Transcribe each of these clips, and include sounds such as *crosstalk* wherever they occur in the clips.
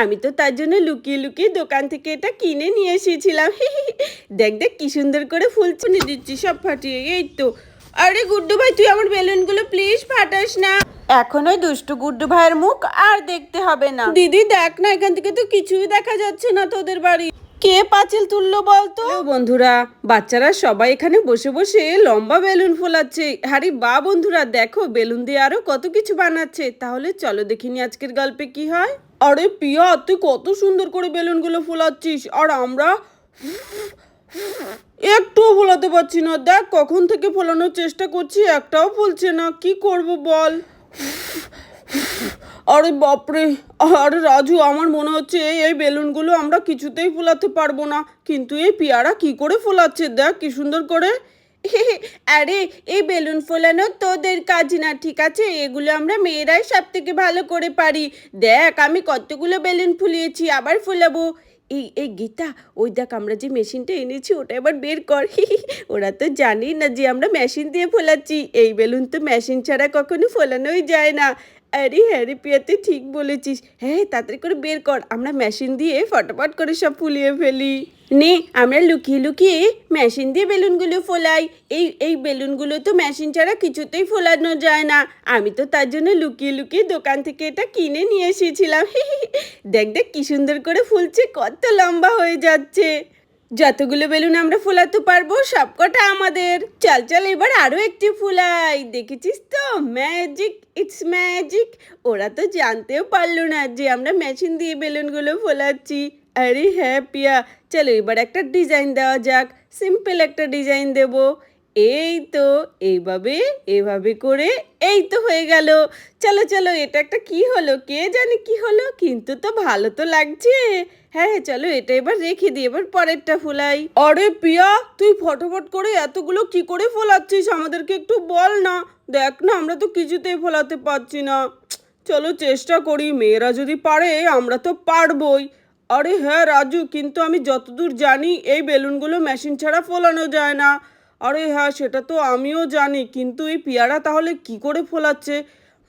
আমি তো তার জন্য লুকিয়ে লুকিয়ে দোকান থেকে এটা কিনে নিয়ে এসেছিলাম। *laughs* দেখ দেখ কি সুন্দর করে ফুল চুনি দিচ্ছি সব ফাটিয়ে এই তো। আরে গুড্ডু ভাই তুই আমার বেলুনগুলো প্লিজ ফাটাস না। এখন ওই দুষ্টু গুড্ডু ভাইয়ের মুখ আর দেখতে হবে না। দিদি দেখ না এখান থেকে তো কিছুই দেখা যাচ্ছে না তোদের বাড়ি। কে পাঁচিল তুললো বলতো? বন্ধুরা বাচ্চারা সবাই এখানে বসে বসে লম্বা বেলুন ফোলাচ্ছে। আরে বা বন্ধুরা দেখো বেলুন দিয়ে আরও কত কিছু বানাচ্ছে। তাহলে চলো দেখিনি আজকের গল্পে কি হয়। আরে পিয়া, তুই কত সুন্দর করে বেলুনগুলো ফোলাচ্ছিস। আর আমরা একটুও ফোলাতে পারছি না। দেখ, কখন থেকে ফোলানোর চেষ্টা করছি, একটাও ফুলছে না। কি করব বল? আরে বাপরে, আরে রাজু, আমার মনে হচ্ছে এই এই বেলুনগুলো আমরা কিছুতেই ফোলাতে পারব না। কিন্তু এই পেয়ারা কি করে ফোলাচ্ছে? দেখ, কি সুন্দর করে *laughs* আরে, এই বেলুন ফোলানো তোদের কাজ না, ঠিক আছে? এগুলো আমরা মেয়েরাই সব থেকে ভালো করে পারি। দেখ, আমি কতগুলো বেলুন ফুলিয়েছি, আবার ফোলাবো। এই এই গীতা, ওই দেখ, আমরা যে মেশিনটা এনেছি, ওটা এবার বের কর। *laughs* ওরা তো জানি না যে আমরা মেশিন দিয়ে ফোলাচ্ছি। এই বেলুন তো মেশিন ছাড়া কখনো ফোলানোই যায় না। আরে হ্যারি পিয়া তুই ঠিক বলেছিস। হ্যাঁ তাড়াতাড়ি করে বের কর। আমরা মেশিন দিয়ে ফটাফট করে সব ফুলিয়ে ফেলি। নে, আমরা লুকিয়ে লুকিয়ে মেশিন দিয়ে বেলুনগুলো ফোলাই। এই এই বেলুনগুলো তো মেশিন ছাড়া কিছুতেই ফোলানো যায় না। আমি তো তার জন্য লুকিয়ে লুকিয়ে দোকান থেকে এটা কিনে নিয়ে এসেছিলাম। *laughs* দেখ দেখ, কি সুন্দর করে ফুলছে, কত লম্বা হয়ে যাচ্ছে। যতগুলো বেলুন আমরা ফোলাতে পারব, সবকটা আমাদের। চল চল, এবার আরও একটি ফুলাই। দেখেছিস তো? ম্যাজিক ইটস ম্যাজিক ওরা তো জানতেও পারল না যে আমরা মেশিন দিয়ে বেলুনগুলো ফোলাচ্ছি। আরে হ্যাঁ পিয়া। চলো, এবার একটা ডিজাইন দেওয়া যাক। সিম্পল একটা ডিজাইন দেব। এই তো, এইভাবে এভাবে করে এই তো হয়ে গেল। চলো চলো, এটা একটা কি হলো? কে জানে কি হলো? কিন্তু তো ভালো তো লাগছে। হ্যাঁ হ্যাঁ চলো, এটা এবার রেখে দিই, এবার পরেরটা ফুলাই। আরে পিয়া তুই ফটোফট করে এতগুলো কি করে ফোলাচ্ছিস? আমাদেরকে একটু বল না। দেখ না, আমরা তো কিছুতেই ফোলাতে পারছি না। চলো, চেষ্টা করি, মেয়েরা যদি পারে, আমরা তো পারবই। আরে হ্যাঁ রাজু, কিন্তু আমি যতদূর জানি, এই বেলুনগুলো মেশিন ছাড়া ফোলানো যায় না। আরে হ্যাঁ সেটা তো আমিও জানি, কিন্তু এই পেয়ারা তাহলে কি করে ফোলাচ্ছে?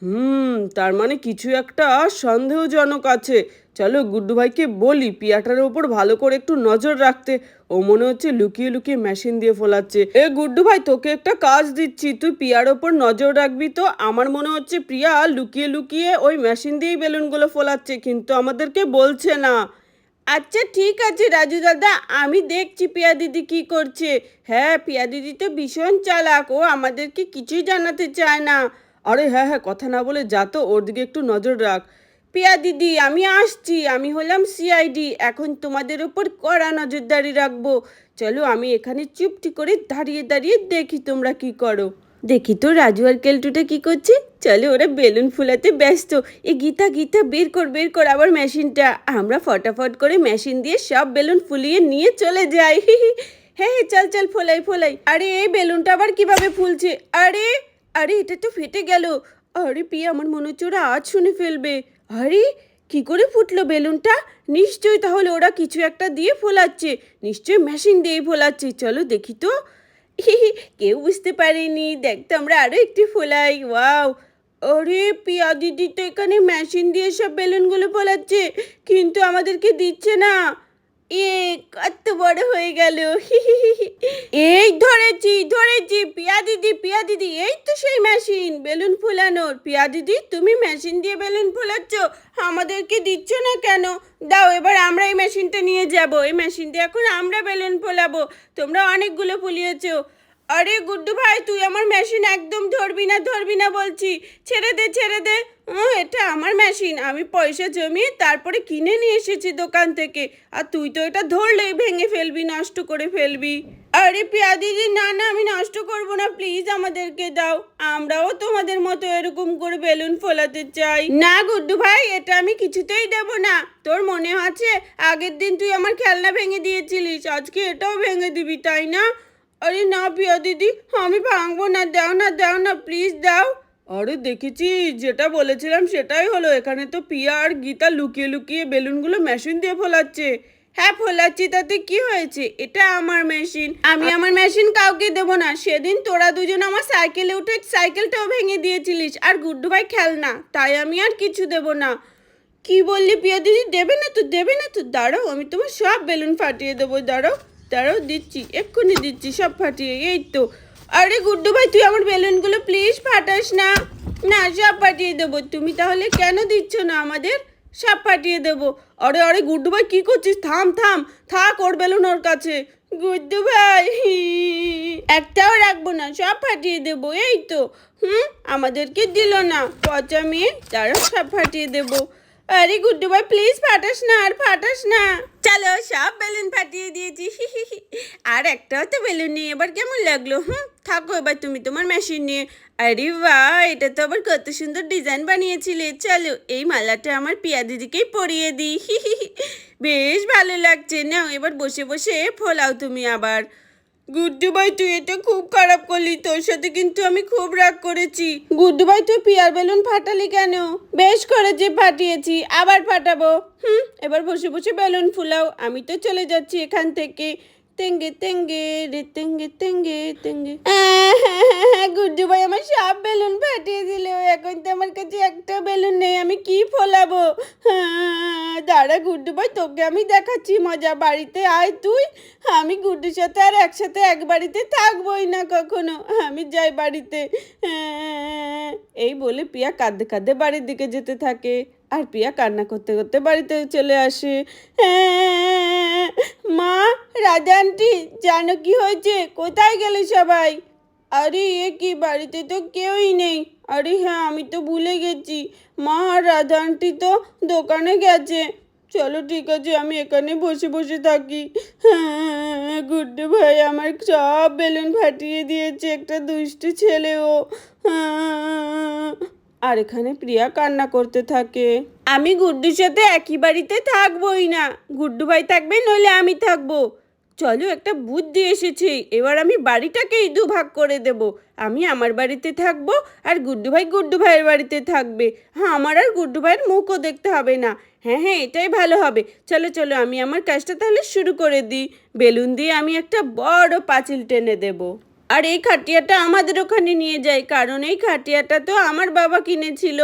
হুম, তার মানে কিছু একটা সন্দেহজনক আছে। চলো গুড্ডু ভাইকে বলি পিয়াটার ওপর ভালো করে একটু নজর রাখতে। ও মনে হচ্ছে লুকিয়ে লুকিয়ে মেশিন দিয়ে ফোলাচ্ছে। এ গুড্ডু ভাই তোকে একটা কাজ দিচ্ছি, তুই পিয়ার ওপর নজর রাখবি তো। আমার মনে হচ্ছে প্রিয়া লুকিয়ে লুকিয়ে ওই মেশিন দিয়েই বেলুনগুলো ফোলাচ্ছে, কিন্তু আমাদেরকে বলছে না। আচ্ছা ঠিক আছে, রাজু দাদা, আমি দেখছি পিয়া দিদি কি করছে। হ্যাঁ পিয়া দিদি তো ভীষণ চালাক, ও আমাদেরকে কিছুই জানাতে চায় না। আরে হ্যাঁ হ্যাঁ কথা না বলে যা তো, ওর দিকে একটু নজর রাখ। পিয়া দিদি, আমি আসছি, আমি হলাম সিআইডি, এখন তোমাদের ওপর কড়া নজরদারি রাখব। চলো, আমি এখানে চুপটি করে দাঁড়িয়ে দাঁড়িয়ে দেখি তোমরা কি করো। দেখি তো রাজু আর কেলটুটা কি করছে? চলো ওরা বেলুন ফুলাতে ব্যস্ত। এ গীতা গীতা, বের কর বের কর আবার মেশিনটা। আমরা ফটাফট করে মেশিন দিয়ে সব বেলুন ফুলিয়ে নিয়ে চলে যাই। হ্যাঁ হ্যাঁ চল চল, ফোলাই ফোলাই। আরে, এই বেলুনটা আবার কীভাবে ফুলছে? আরে আরে, এটা তো ফেটে গেল। আরে, পিয়া, আমার মনে হচ্ছে ওরা আজ শুনে ফেলবে। আরে, কি করে ফুটলো বেলুনটা? নিশ্চয়ই তাহলে ওরা কিছু একটা দিয়ে ফোলাচ্ছে। নিশ্চয়ই মেশিন দিয়ে ফোলাচ্ছে। চলো দেখি তো। *laughs* কেউ বুঝতে পারেনি। দেখ তো আমরা আরও একটি ফোলাই। ওয়াও। আরে, পিয়া দিদি তো এখানে মেশিন দিয়ে সব বেলুনগুলো ফোলাচ্ছে কিন্তু আমাদেরকে দিচ্ছে না। এ, কত বড় হয়ে গেল। এই ধরেছি ধরেছি, পিয়া দিদি পিয়া দিদি, এই তো সেই মেশিন বেলুন ফোলানোর। পিয়া দিদি, তুমি মেশিন দিয়ে বেলুন ফোলাচ্ছ, আমাদেরকে দিচ্ছ না কেন? দাও, এবার আমরা এই মেশিনটা নিয়ে যাব। এই মেশিন দিয়ে এখন আমরা বেলুন ফোলাবো। তোমরা অনেকগুলো ফুলিয়েছো। আরে গুড্ডু ভাই, তুই আমার মেশিন একদম ধরবি না ধরবি না বলছি। ছেড়ে দে ছেড়ে দে। এটা আমার মেশিন আমি পয়সা জমিয়ে তারপরে কিনে নিয়ে এসেছি দোকান থেকে। আর তুই তো এটা ধরলেই ভেঙে ফেলবি, নষ্ট করে ফেলবি। আরে পিয়া দিদি, না না, আমি নষ্ট করব না। প্লিজ আমাদেরকে দাও। আমরাও তোমাদের মতো এরকম করে বেলুন ফোলাতে চাই। না গুড্ডু ভাই, এটা আমি কিছুতেই দেব না। তোর মনে আছে, আগের দিন তুই আমার খেলনা ভেঙে দিয়েছিলিস। আজকে এটাও ভেঙে দিবি, তাই না? আরে না পিয়া দিদি, আমি ভাঙবো না, দাও না দাও না প্লিজ দাও। আরে দেখেছি, যেটা বলেছিলাম সেটাই হলো, এখানে তো পিয়া আর গীতা লুকিয়ে লুকিয়ে বেলুনগুলো মেশিন দিয়ে ফোলাচ্ছে। হ্যাঁ ফোলাচ্ছি, তাতে কি হয়েছে? এটা আমার মেশিন আমি আমার মেশিন কাউকে দেবো না। সেদিন তোরা দুজন আমার সাইকেলে উঠে সাইকেলটাও ভেঙে দিয়েছিলিস, আর গুড্ডু ভাই খেলনা, তাই আমি আর কিছু দেবো না। কি বললি পিয়া দিদি? দেবে না তো, দেবে না তো, দাঁড়াও, আমি তোমার সব বেলুন ফাটিয়ে দেবো, দাঁড়াও। দাঁড়াও, দিচ্ছি, এক্ষুনি দিচ্ছি, সব ফাটিয়ে, এই তো। আরে গুড্ডু ভাই, তুই আমার বেলুনগুলো প্লিজ ফাটাস না। না, সব ফাটিয়ে দেবো। তুমি তাহলে কেন দিচ্ছ না আমাদের? সব ফাটিয়ে দেবো। আরে আরে গুড্ডু ভাই, কি করছিস? থাম থাম, থাক ওর বেলুন ওর কাছে। গুড্ডু ভাই, একটাও রাখব না, সব ফাটিয়ে দেবো, এই তো। হুম, আমাদেরকে দিল না। পচা মেয়ে তারা সব ফাটিয়ে দেবো। আরে গুড্ডু ভাই প্লিজ ফাটাস না আর ফাটাস না চলো সব বেলুন ফাটিয়ে দিয়েছি আর একটাও তো বেলুন নেই এবার কেমন লাগল হুম থাকো এবার তুমি তোমার মেশিন নিয়ে আরে বাহ এটা তো আবার কত সুন্দর ডিজাইন বানিয়েছিলে চলো এই মালাটা আমার পিয়া দিদিকেই পরিয়ে দিই বেশ ভালো লাগছে নাও এবার বসে বসে ফোলাও তুমি আবার গুড্ডু ভাই, তুই এটা খুব খারাপ করলি। তোর সাথে কিন্তু আমি খুব রাগ করেছি। গুড্ডু ভাই, তুই পিয়ার বেলুন ফাটালি কেন? বেশ করে যে ফাটিয়েছি, আবার ফাটাবো। হুম, এবার বসে বসে বেলুন ফুলাও। আমি তো চলে যাচ্ছি এখান থেকে। তেঙ্গে তেঙ্গে রে তেঙ্গে তেঙ্গে তেঙ্গে গুড্ডু ভাই, আমার সব বেলুন ফাটিয়ে দিল এখন তো আমার কাছে একটা বেলুন নেই, আমি কি ফোলাবো? *laughs* দাঁড়া গুড্ডু ভাই, তোকে আমি দেখাচ্ছি, মজা। বাড়িতে আয় তুই। আমি গুড্ডুর সাথে আর একসাথে এক বাড়িতে থাকবোই না কখনো। আমি যাই বাড়িতে। *laughs* এই বলে পিয়া কাঁদতে কাঁদতে বাড়ির দিকে যেতে থাকে। আর পিয়া কান্না করতে করতে বাড়িতে চলে আসে। *laughs* মা রাজা আন্টি, জানো কি হয়েছে? কোথায় গেলে সবাই? আরে, এ কি, বাড়িতে তো কেউই নেই। আরে হ্যাঁ আমি তো ভুলে গেছি। মা আর রাধা আন্টি তো দোকানে গেছে। চলো, ঠিক আছে, আমি এখানে বসে বসে থাকি। হ্যাঁ গুড্ডু ভাই আমার সব বেলুন ফাটিয়ে দিয়েছে, একটা দুষ্টু ছেলেও হ্যাঁ। আর এখানে প্রিয়া কান্না করতে থাকে। আমি গুড্ডুর সাথে একই বাড়িতে থাকবোই না। গুড্ডু ভাই থাকবে, নইলে আমি থাকব। চলো একটা বুদ্ধি এসেছে, এবার আমি বাড়িটাকেই দুভাগ করে দেব। আমি আমার বাড়িতে থাকব আর গুড্ডু ভাই গুড্ডু ভাইয়ের বাড়িতে থাকবে। হ্যাঁ আমার আর গুড্ডু ভাইয়ের মুখও দেখতে হবে না। হ্যাঁ হ্যাঁ এটাই ভালো হবে। চলো চলো, আমি আমার কাজটা তাহলে শুরু করে দিই। বেলুন দিয়ে আমি একটা বড় পাঁচিল টেনে দেবো। আর এই খাটিয়াটা আমাদের ওখানে নিয়ে যাই কারণ এই খাটিয়াটা তো আমার বাবা কিনেছিল।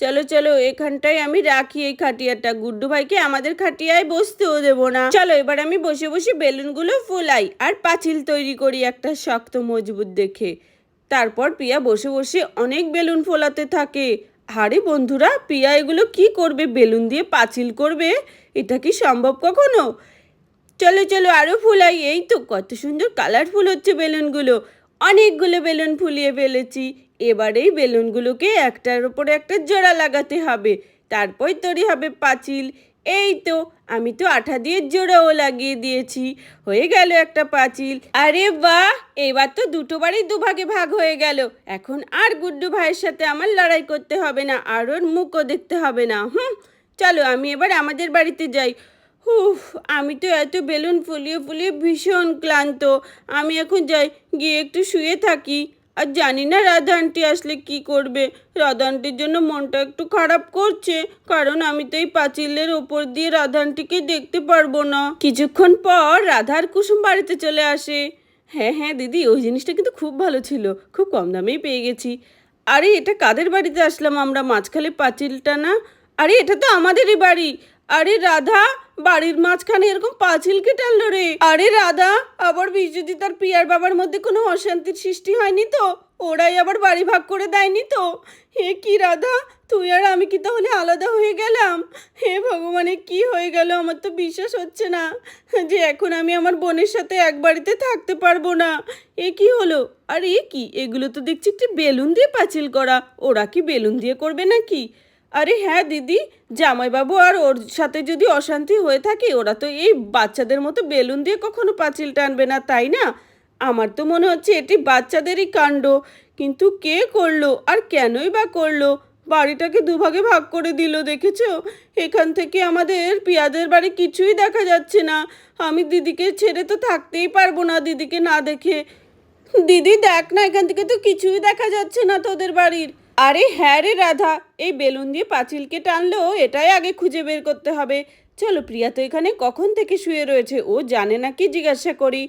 চলো চলো, এখানটায় আমি রাখি এই খাটিয়াটা। গুড্ডু ভাইকে আমাদের খাটিয়ায় বসতেও দেবো না। চলো, এবার আমি বসে বসে বেলুনগুলো ফুলাই আর পাঁচিল তৈরি করি একটা শক্ত, মজবুত দেখে। তারপর পিয়া বসে বসে অনেক বেলুন ফোলাতে থাকে। আরে বন্ধুরা, পিয়া এগুলো কি করবে? বেলুন দিয়ে পাঁচিল করবে? এটা কি সম্ভব কখনো? চলো চলো আরও ফুলাই এই তো কত সুন্দর কালারফুল হচ্ছে বেলুনগুলো। অনেকগুলো বেলুন ফুলিয়ে ফেলেছি। এবার এই বেলুনগুলোকে একটার উপরে একটা জোড়া লাগাতে হবে। তারপর তৈরি হবে পাঁচিল। এই তো, আমি তো আঠা দিয়ে জোড়াও লাগিয়ে দিয়েছি। হয়ে গেল একটা পাঁচিল। আরে বাহ! এবার তো দুটো বাড়ি দুভাগে ভাগ হয়ে গেল। এখন আর গুড্ডু ভাইয়ের সাথে আমার লড়াই করতে হবে না, আর ওর মুখও দেখতে হবে না। হুম, চলো, আমি এবার আমাদের বাড়িতে যাই। উফ আমি তো এত বেলুন ফুলিয়ে ফুলিয়ে ভীষণ ক্লান্ত। আমি এখন যাই, গিয়ে একটু শুয়ে থাকি। আর জানি না রাধা আসলে কি করবে। রাধা আন্টির জন্য মনটা একটু খারাপ করছে, কারণ আমি তো এই পাঁচিলের ওপর দিয়ে রাধা দেখতে পারব না। কিছুক্ষণ পর রাধার কুসুম বাড়িতে চলে আসে। হ্যাঁ হ্যাঁ দিদি, ওই জিনিসটা কিন্তু খুব ভালো ছিল। খুব কম দামেই পেয়ে গেছি। আরে, এটা কাদের বাড়িতে আসলাম আমরা? মাঝখালে পাঁচিলটা না? আরে, এটা তো আমাদেরই বাড়ি। আরে, রাধা! বাড়ির মাঝখানে এরকম পাঁচিল কে টানলো রে। আরে রাধা, আবার বিশ্বজিৎ তার পিয়ার বাবার মধ্যে কোনো অশান্তির সৃষ্টি হয়নি তো? ওরাই আবার বাড়ি ভাগ করে দেয়নি তো? হে কি রাধা, তুই আর আমি কি তাহলে আলাদা হয়ে গেলাম? হে ভগবানে, কি হয়ে গেল আমার তো বিশ্বাস হচ্ছে না যে এখন আমি আমার বোনের সাথে এক বাড়িতে থাকতে পারব না। এ কি হলো? আর এ কি? এগুলো তো দেখছি একটি বেলুন দিয়ে পাঁচিল করা। ওরা কি বেলুন দিয়ে করবে নাকি? আরে হ্যাঁ দিদি, জামাইবাবু আর ওর সাথে যদি অশান্তি হয়ে থাকে, ওরা তো এই বাচ্চাদের মতো বেলুন দিয়ে কখনো পাঁচিল টানবে না, তাই না? আমার তো মনে হচ্ছে এটি বাচ্চাদেরই কাণ্ড। কিন্তু কে করল আর কেনই বা করল? বাড়িটাকে দুভাগে ভাগ করে দিল, দেখেছ? এখান থেকে আমাদের পিয়াদের বাড়ি কিছুই দেখা যাচ্ছে না। আমি দিদিকে ছেড়ে তো থাকতেই পারব না দিদিকে না দেখে। দিদি, দেখ না, এখান থেকে তো কিছুই দেখা যাচ্ছে না তোদের বাড়ির। আরে হ্যাঁ রে রাধা, এই বেলুন দিয়ে পাঁচিলকে টানলো এটাই আগে খুঁজে বের করতে হবে। চলো প্রিয়া তো এখানে কখন থেকে শুয়ে রয়েছে, ও জানে না কি জিজ্ঞাসা করি।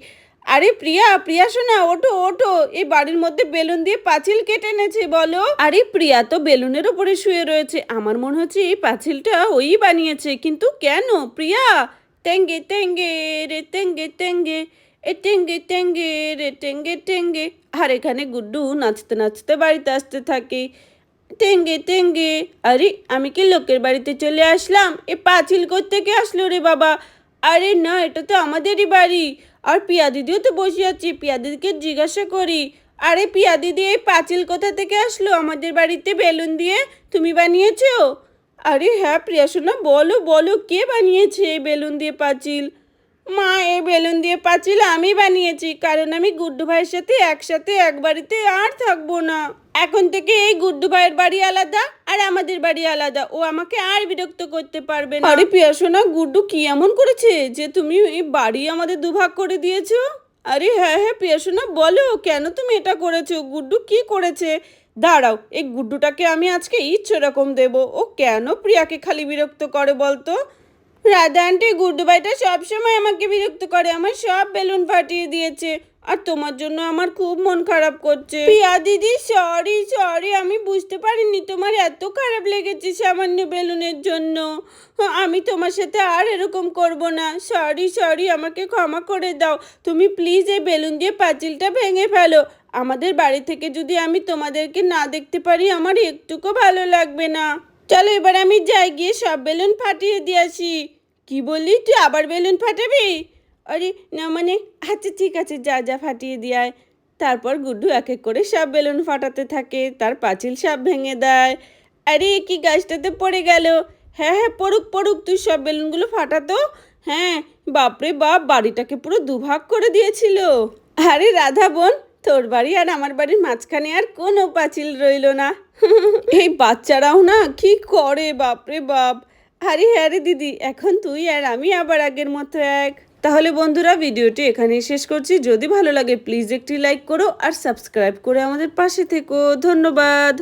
আরে প্রিয়া প্রিয়া শোনা, ওঠো ওঠো, এই বাড়ির মধ্যে বেলুন দিয়ে পাঁচিল কেটে এনেছে, বলো। আরে প্রিয়া তো বেলুনের উপরে শুয়ে রয়েছে, আমার মনে হচ্ছে এই পাঁচিলটা ওই বানিয়েছে, কিন্তু কেন? প্রিয়া, তেঙ্গে তেঙ্গে রে, তেঙ্গে তেঙ্গে। এ টেঙ্গে টেঙ্গে রে টেঙ্গে টেঙ্গে, আর এখানে গুড্ডু নাচতে নাচতে বাড়িতে আসতে থাকে। টেঙ্গে টেঙ্গে, আরে আমি কি লোকের বাড়িতে চলে আসলাম? এ পাঁচিল করতে থেকে আসলো রে বাবা? আরে না, এটা তো আমাদেরই বাড়ি। আর পিয়া দিদিও তো বসে আছে, পিয়া দিদিকে জিজ্ঞাসা করি, আরে পিয়া দিদি, এই পাঁচিল কোথা থেকে আসলো আমাদের বাড়িতে বেলুন দিয়ে? তুমি বানিয়েছো? আরে হ্যাঁ প্রিয়া সোনা বলো বলো, কে বানিয়েছে এই বেলুন দিয়ে পাঁচিল? মা, এই বেলুন দিয়ে পাঁচিল আমি বানিয়েছি, কারণ আমি গুড্ডু ভাইয়ের সাথে একসাথে এক বাড়িতে আর থাকব না। এখন থেকে এই গুড্ডু ভাইয়ের বাড়ি আলাদা আর আমাদের বাড়ি আলাদা। ও আমাকে আর বিরক্ত করতে পারবে না। আরে পিয়াসোনা গুড্ডু কি এমন করেছে যে তুমি এই বাড়ি আমাদের দুভাগ করে দিয়েছ? আরে হ্যাঁ হ্যাঁ পিয়াসোনা বলো, কেন তুমি এটা করেছ? গুড্ডু কি করেছে? দাঁড়াও, এই গুড্ডুটাকে আমি আজকে ইচ্ছে রকম দেবো। ও কেন প্রিয়াকে খালি বিরক্ত করে বলতো? রাধা আন্টি গুড্ডু সবসময় আমাকে বিরক্ত করে। আমার সব বেলুন ফাটিয়ে দিয়েছে। আর তোমার জন্য আমার খুব মন খারাপ করছে। প্রিয়া দিদি সরি সরি আমি বুঝতে পারিনি তোমার এত খারাপ লেগেছে সামান্য বেলুনের জন্য। আমি তোমার সাথে আর এরকম করব না। সরি সরি আমাকে ক্ষমা করে দাও। তুমি প্লিজ এই বেলুন দিয়ে পাঁচিলটা ভেঙে ফেলো। আমাদের বাড়ি থেকে যদি আমি তোমাদেরকে না দেখতে পারি, আমার একটুকু ভালো লাগবে না। চলো এবার আমি যাই, গিয়ে সব বেলুন ফাটিয়ে দিয়ে আসি। কি বললি? তুই আবার বেলুন ফাটাবি? আরে, না মানে আচ্ছা ঠিক আছে, যা যা, ফাটিয়ে দিয়ায় তারপর গুড্ডু এক এক করে সব বেলুন ফাটাতে থাকে, তার পাঁচিল সব ভেঙে দেয়। আরে, কি গাছটাতে পড়ে গেল? হ্যাঁ হ্যাঁ পড়ুক পড়ুক, তুই সব বেলুনগুলো ফাটাতো হ্যাঁ বাপরে বাপ, বাড়িটাকে পুরো দুভাগ করে দিয়েছিল। আরে, রাধা বোন তোর বাড়ি আর আমার বাড়ির মাঝখানে আর কোনো পাঁচিল রইল না। এই বাচ্চারাও না কি করে? বাপরে বাপ। আরে হ্যাঁ রে দিদি, এখন তুই আর আমি আবার আগের মতো এক। তাহলে বন্ধুরা, ভিডিওটি এখানেই শেষ করছি। যদি ভালো লাগে প্লিজ একটি লাইক করো আর সাবস্ক্রাইব করে আমাদের পাশে থেকো। ধন্যবাদ।